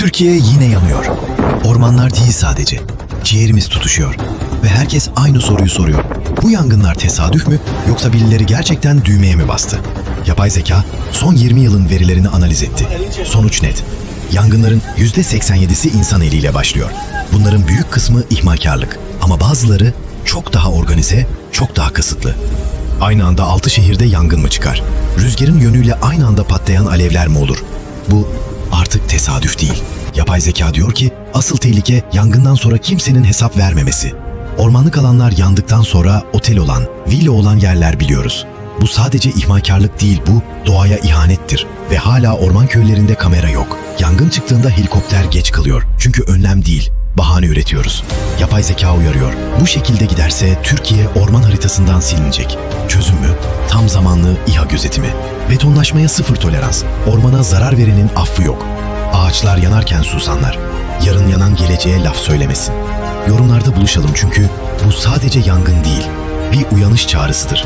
Türkiye yine yanıyor. Ormanlar değil sadece. Ciğerimiz tutuşuyor. Ve herkes aynı soruyu soruyor. Bu yangınlar tesadüf mü yoksa birileri gerçekten düğmeye mi bastı? Yapay zeka son 20 yılın verilerini analiz etti. Sonuç net. Yangınların %87'si insan eliyle başlıyor. Bunların büyük kısmı ihmalkarlık. Ama bazıları çok daha organize, çok daha kısıtlı. Aynı anda 6 şehirde yangın mı çıkar? Rüzgarın yönüyle aynı anda patlayan alevler mi olur? Bu artık tesadüf değil. Yapay zeka diyor ki asıl tehlike yangından sonra kimsenin hesap vermemesi. Ormanlık alanlar yandıktan sonra otel olan, villa olan yerler biliyoruz. Bu sadece ihmalkarlık değil bu doğaya ihanettir ve hala orman köylerinde kamera yok. Yangın çıktığında helikopter geç kalıyor. Çünkü önlem değil, bahane üretiyoruz. Yapay zeka uyarıyor. Bu şekilde giderse Türkiye orman haritasından silinecek. Çözüm mü? Tam zamanlı İHA gözetimi. Betonlaşmaya sıfır tolerans. Ormana zarar verenin affı yok. Ağaçlar yanarken susanlar. Yarın yanan geleceğe laf söylemesin. Yorumlarda buluşalım çünkü bu sadece yangın değil, bir uyanış çağrısıdır.